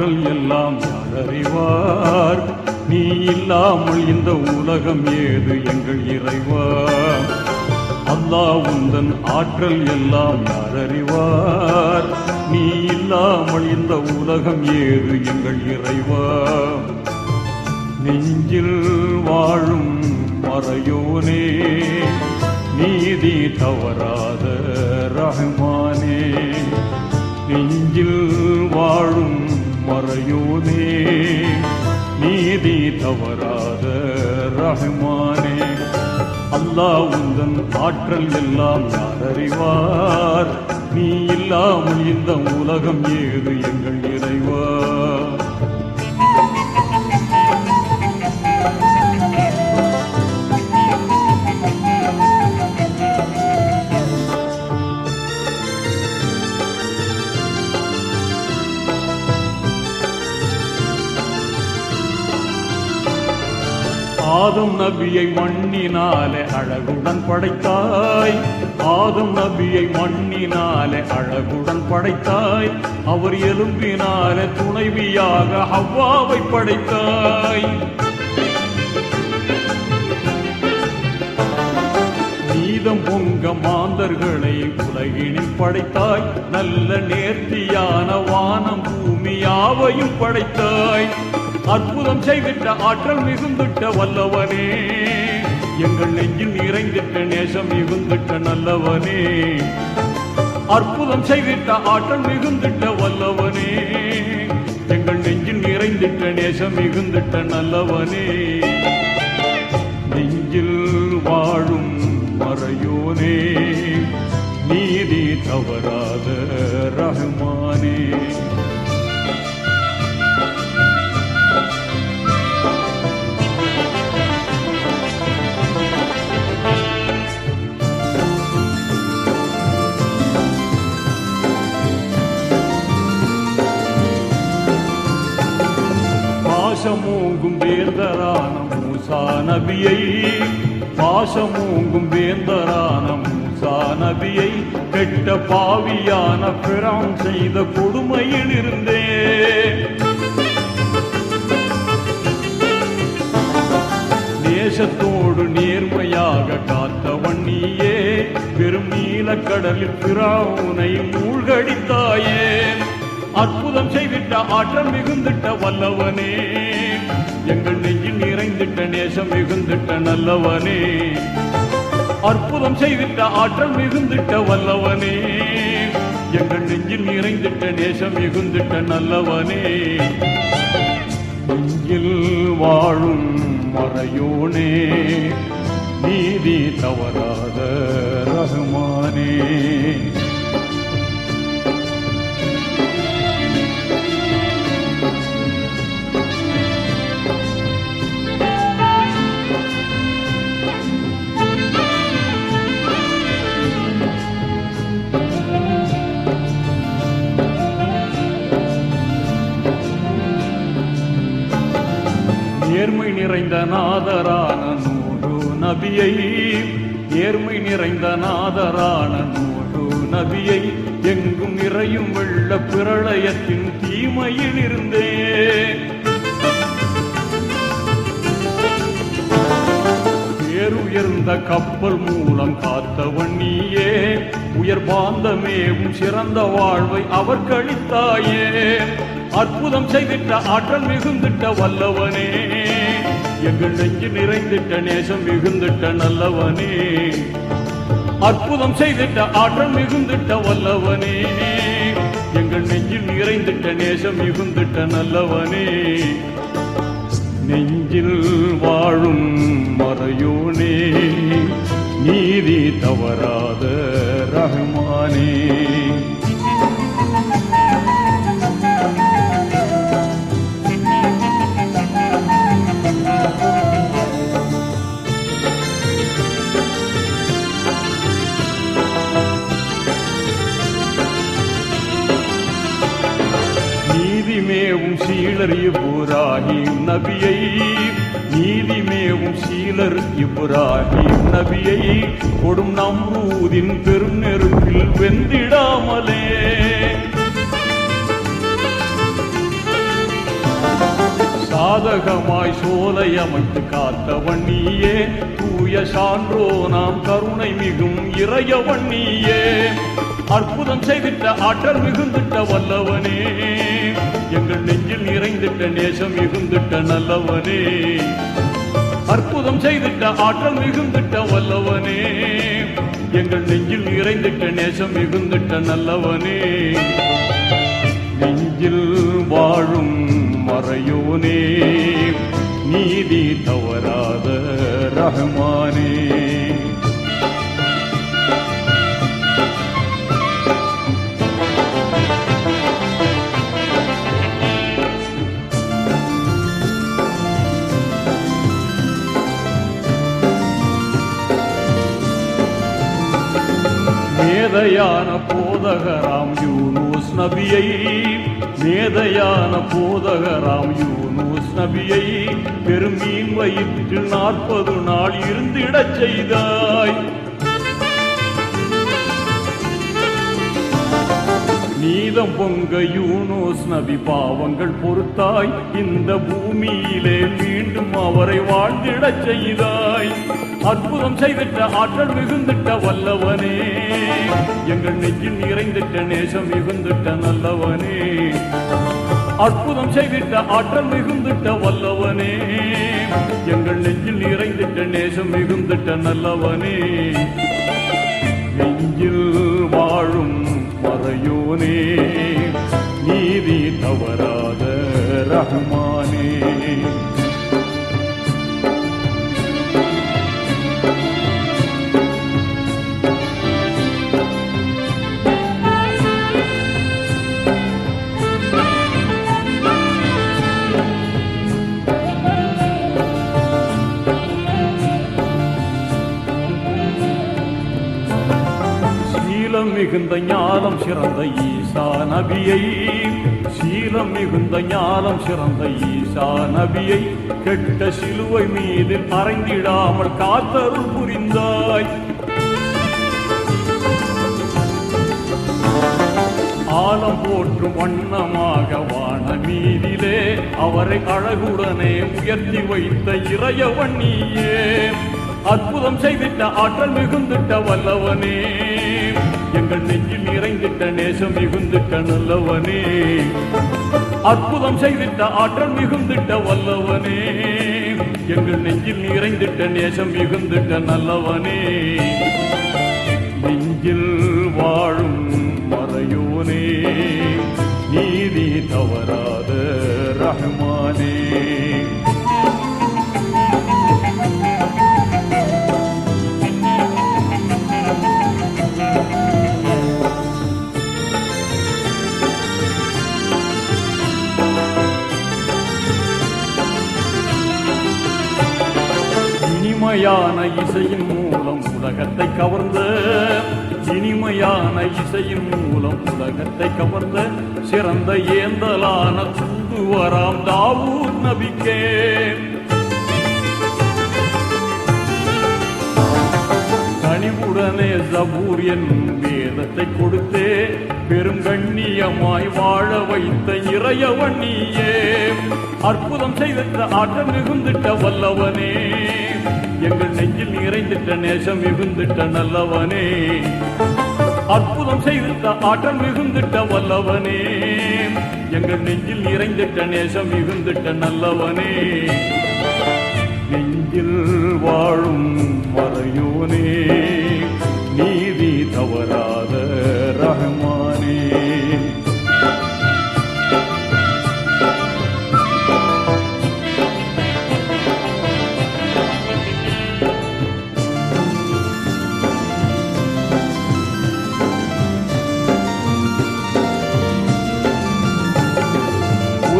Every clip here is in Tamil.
உந்தன் ஆற்றல் எல்லாம் யார் நீ இல்லாமல் இந்த உலகம் ஏது எங்கள் இறைவா அல்லா உந்தன் ஆற்றல் எல்லாம் யாரறிவார்? நீ இல்லாமல் இந்த உலகம் ஏது எங்கள் இறைவா நெஞ்சில் வாழும் மறையோனே நீதி தவறாத ரஹ்மானே. நெஞ்சில் வாழும் மறையோனே நீதி தவறாத ரஹ்மானே அல்லா உந்தன் ஆற்றல் எல்லாம் யார் அறிவார் நீ இல்லாமல் இந்த உலகம் ஏது எங்கள் இறைவார் ஆதம் நபியை மண்ணினாலே அழகுடன் படைத்தாய். ஆதம் நபியை மண்ணினாலே அழகுடன் படைத்தாய். அவர் எலும்பினாலே துணைவியாக ஹவ்வாவை படைத்தாய். நீதம் பொங்க மாந்தர்களை உலகினில் படைத்தாய். நல்ல நேர்த்தியான வானம் பூமி யாவையும் படைத்தாய். அற்புதம் செய்திட்ட ஆற்றல் மிகுந்துட்ட வல்லவனே. எங்கள் நெஞ்சில் நிறைந்திட்ட நேசம் மிகுந்துட்ட நல்லவனே. அற்புதம் செய்திட்ட ஆற்றல் மிகுந்துட்ட வல்லவனே. எங்கள் நெஞ்சில் நிறைந்திட்ட நேசம் மிகுந்துட்ட நல்லவனே. நெஞ்சில் வாழும் மறையோனே. நீதி தவறாத ரஹ்மானே மூசா நபியை பாசமூங்கும் வேந்தரான மூசா நபியை கெட்ட பாவியான பிரான் செய்த கொடுமையில் இருந்தே நேசத்தோடு நேர்மையாக காத்தவன் நீயே பெரும் நீலக்கடலில் பிராவுனை மூழ்கடித்தாயே. அற்புதம் செய்விட்ட ஆற்றல் மிகுந்திட்ட வல்லவனே எங்கள் நிறைந்திட்ட நேசம் மிகுந்திட்ட நல்லவனே. அற்புதம் செய்திட்ட ஆற்றல் மிகுந்திட்ட வல்லவனே. எங்கள் நெஞ்சில் நிறைந்திட்ட நேசம் மிகுந்திட்ட நல்லவனே. நெஞ்சில் வாழும் மறையோனே. நீதி தவறாத ரகுமானே. நிறைந்த நாதரான நூறு நபியை நேர்மை நிறைந்த நாதரான நூறு நபியை எங்கும் நிறையும் வெள்ள பிரளயத்தின் தீமையில் இருந்தே பேருயர்ந்த கப்பல் மூலம் காத்தவன் நீயே உயர் பாந்தமேவும் சிறந்த வாழ்வை அவர் கழித்தாயே. அற்புதம் செய்திட்ட ஆற்றல் மிகுந்திட்ட வல்லவனே எங்கள் நெஞ்சு நிறைந்திட்ட நேசம் மிகுந்திட்ட நல்லவனே. அற்புதம் செய்திட்ட ஆற்றல் மிகுந்திட்ட வல்லவனே. எங்கள் நெஞ்சில் நிறைந்திட்ட நேசம் மிகுந்திட்ட நல்லவனே. நெஞ்சில் வாழும் மறையோனே. நீதி தவறாத ரஹ்மானே நீதிமேவும் சீலர் இப்ராஹிம் நபியை நீதிமேவும் சீலர் இப்ராஹிம் நபியை கொடும் நம்ரூதின் பெரும் நெருப்பில் வெந்திடாமலே. சாதகமாய் சோலை அமைத்து காத்தவன் நீயே தூய சான்றோ நாம் கருணை மிகும் இறையவன் நீயே அற்புதம் செய்திட்ட ஆற்றல் மிகுந்திட்ட வல்லவனே. எங்கள் நெஞ்சில் நிறைந்திட்ட நேசம் மிகுந்திட்ட நல்லவனே. அற்புதம் செய்திட்ட ஆற்றல் மிகுந்திட்ட வல்லவனே. எங்கள் நெஞ்சில் நிறைந்திட்ட நேசம் மிகுந்திட்ட நல்லவனே. நெஞ்சில் வாழும் மறையோனே. நீதி தவறாத ரஹ்மானே மேதையான போதகராம் யூனூஸ் நபியை மேதையான போதகராம் யூனூஸ் நபியை பெருமீன் வயிற்றில் நாற்பது நாள் இருந்திடச் செய்தாய். நீதம் பொங்க யூனோஸ் நபி பாவங்கள் பொறுத்தாய். இந்த பூமியிலே மீண்டும் அவரை வாழ்ந்திடச் செய்தாய். அற்புதம் செய்திட்ட ஆற்றல் மிகுந்திட்ட வல்லவனே. எங்கள் நெஞ்சில் நிறைந்திட்ட நேசம் மிகுந்திட்ட நல்லவனே. அற்புதம் செய்திட்ட ஆற்றல் மிகுந்திட்ட வல்லவனே. எங்கள் நெஞ்சில் நிறைந்திட்ட நேசம் மிகுந்திட்ட நல்லவனே. நெஞ்சில் வாழும் மறையோனே நீதி தவறாத ரஹ்மானே மிகுந்த ஞானம் சிறந்த ஈசா நபியை. சீலம் மிகுந்த ஞானம் சிறந்த ஈசா நபியை. கெட்ட சிலுவை மீது மறைந்திடாமல் காத்தருள் புரிந்தாய். ஆலம் போற்றும் வண்ணமாக வான மீதிலே அவரை அழகுடனே உயர்த்தி வைத்த இறையவன் நீயே. அற்புதம் செய்திட்ட ஆற்றல் மிகுந்திட்ட வல்லவனே. எங்கள் நெஞ்சில் நிறைந்திட்ட நேசம் மிகுந்திட்ட நல்லவனே. அற்புதம் செய்திட்ட ஆற்றல் மிகுந்திட்ட வல்லவனே. எங்கள் நெஞ்சில் நிறைந்திட்ட நேசம் மிகுந்திட்ட நல்லவனே. நெஞ்சில் வாழும் உலகத்தை கவர்ந்த இனிமையான இசையின் மூலம் உலகத்தை கவர்ந்த சிறந்த ஏந்தலான தூதுவராம் தாவூர் நபிக்கே. கனிவுடனே ஜபூர் என்னும் வேதத்தை கொடுத்தே பெருங்கண்ணியமாய் வாழ வைத்த இறையவன் நீயே. அற்புதம் செய்த ஆட்டம் மிகுந்திட்ட வல்லவனே. எங்கள் நெஞ்சில் நிறைந்திட்ட நேசம் மிகுந்திட்ட நல்லவனே. அற்புதம் செய்திட்ட ஆற்றல் மிகுந்திட்ட வல்லவனே. எங்கள் நெஞ்சில் நிறைந்திட்ட நேசம் மிகுந்திட்ட நல்லவனே. நெஞ்சில் வாழும் மறையோனே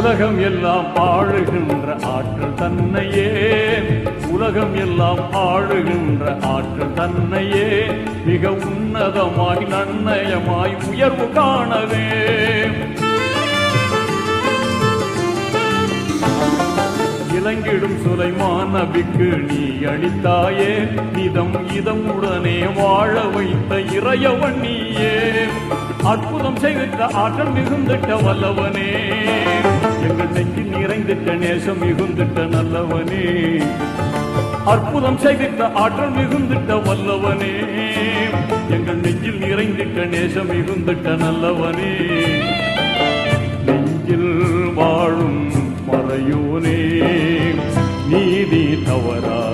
உலகம் எல்லாம் ஆழுகின்ற ஆற்றல் தன்னையே. உலகம் எல்லாம் ஆழுகின்ற ஆற்றல் தன்னையே. மிக உன்னதமாய் நன்னயமாய் உயர்வு காணவே. இலங்கிடும் சுலைமான் நபிக்கு நீ அளித்தாயே. இதம் இதம் உடனே வாழ வைத்த இறையவன் நீயே. அற்புதம் செய்திட்ட ஆற்றல் மிகுந்திட்ட வல்லவனே. எங்கள் நெஞ்சில் நிறைந்திட்ட நேசம் மிகுந்திட்ட நல்லவனே. அற்புதம் செய்திட்ட ஆற்றல் மிகுந்திட்ட வல்லவனே. எங்கள் நெஞ்சில் நிறைந்திட்ட நேசம் மிகுந்திட்ட நல்லவனே. நெஞ்சில் வாழும் மறையோனே. நீதி தவறா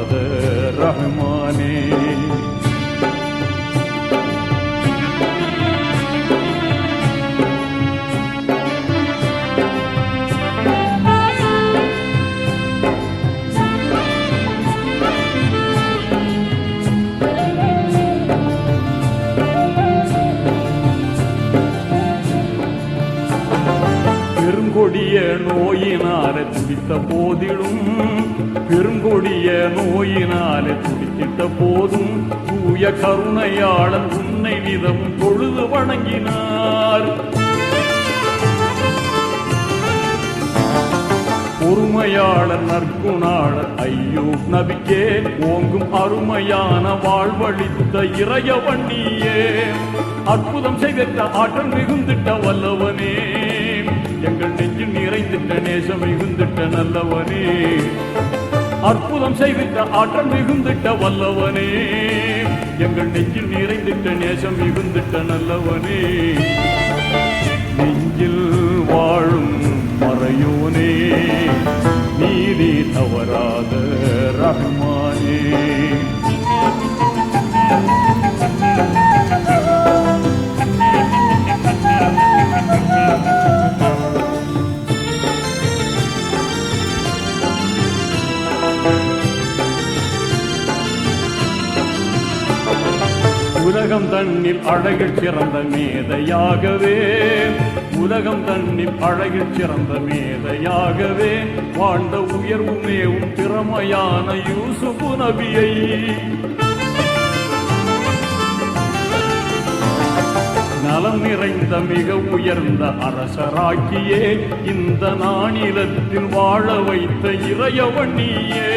பெருங்கொடிய நோயினால துடித்த போதிலும் பெருங்கொடிய நோயினால துடித்திட்ட போதும் தூய கருணையாளன் உன்னை விதம் தொழுது வணங்கினார். பொறுமையாளர் நற்குணாளர் ஐயோ நபிக்கே ஓங்கும் அருமையான வாழ்வழித்த இறையவண்ணியே அற்புதம் செய்திட்ட ஆற்றல் மிகுந்திட்ட வல்லவனே. எங்கள் நெஞ்சில் நிறைந்திட்ட நேசம் மிகுந்திட்ட நல்லவனே. அற்புதம் செய்திட்ட ஆற்றல் மிகுந்திட்ட வல்லவனே. எங்கள் நெஞ்சில் நிறைந்திட்ட நேசம் மிகுந்திட்ட நல்லவனே. நெஞ்சில் வாழும் மறையோனே. நீதி தவறாத ரஹ்மானே தன்னில் அழகில் சிறந்த மேதையாகவே உலகம் தன்னில் அழகில் சிறந்த மேதையாகவே வாழ்ந்த உயர்வு மேவும் திறமையான யூசுபு நபியை. நலம் நிறைந்த மிக உயர்ந்த அரசராக்கியே இந்த நாணிலத்தில் வாழ வைத்த இறையவன் நீயே.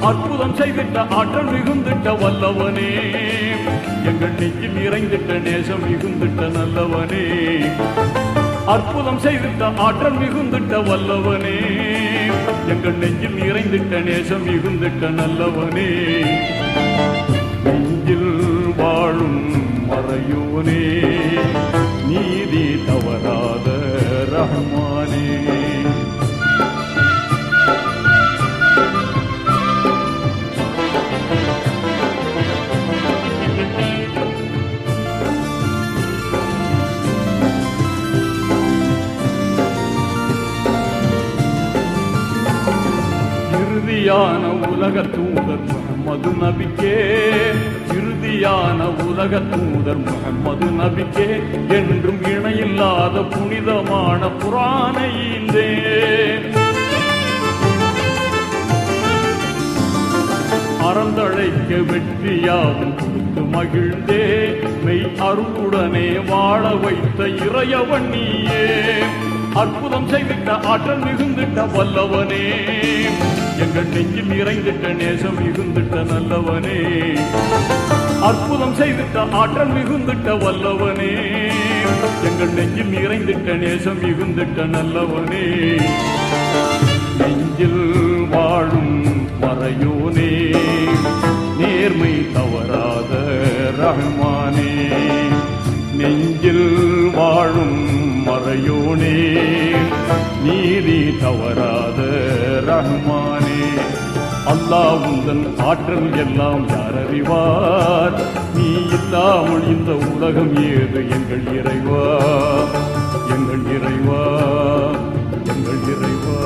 அற்புதம் செய்திட்ட ஆற்றல் மிகுந்திட்ட வல்லவனே. எங்கள் நெஞ்சில் நிறைந்திட்ட நேசம் மிகுந்திட்ட நல்லவனே. அற்புதம் செய்திட்ட ஆற்றல் மிகுந்திட்ட வல்லவனே. எங்கள் நெஞ்சில் நிறைந்திட்ட நேசம் மிகுந்திட்ட நல்லவனே. நெஞ்சில் வாழும் மறையோனே. நீதி தவறாத ரஹ்மானே இறுதியான உலக தூதர் முகமது நபிக்கே. இறுதியான உலக தூதர் முகமது நபிக்கே. என்றும் இணையில்லாத புனிதமான புராணையிலே அறந்தழைக்க வெற்றியாவும் கொடுத்து மகிழ்ந்தே. மெய் அருளுடனே வாழ வைத்த இறையவன் இறையவண்ணியே அற்புதம் செய்திட்ட ஆற்றல் மிகுந்திட்ட வல்லவனே. எங்கள் நெஞ்சில் நிறைந்திட்ட நேசம் மிகுந்திட்ட நல்லவனே. அற்புதம் செய்திட்ட ஆற்றல் மிகுந்திட்ட வல்லவனே. எங்கள் நெஞ்சில் நிறைந்திட்ட நேசம் மிகுந்திட்ட நல்லவனே. நெஞ்சில் வாழும் மறையோனே. நேர்மை மறையோனே நீதி தவறாத ரஹ்மானே அல்லா உந்தன் ஆற்றல் எல்லாம் யார் அறிவார் நீ இல்லாமல் இந்த உலகம் ஏது? எங்கள் இறைவா எங்கள் இறைவா எங்கள் இறைவா.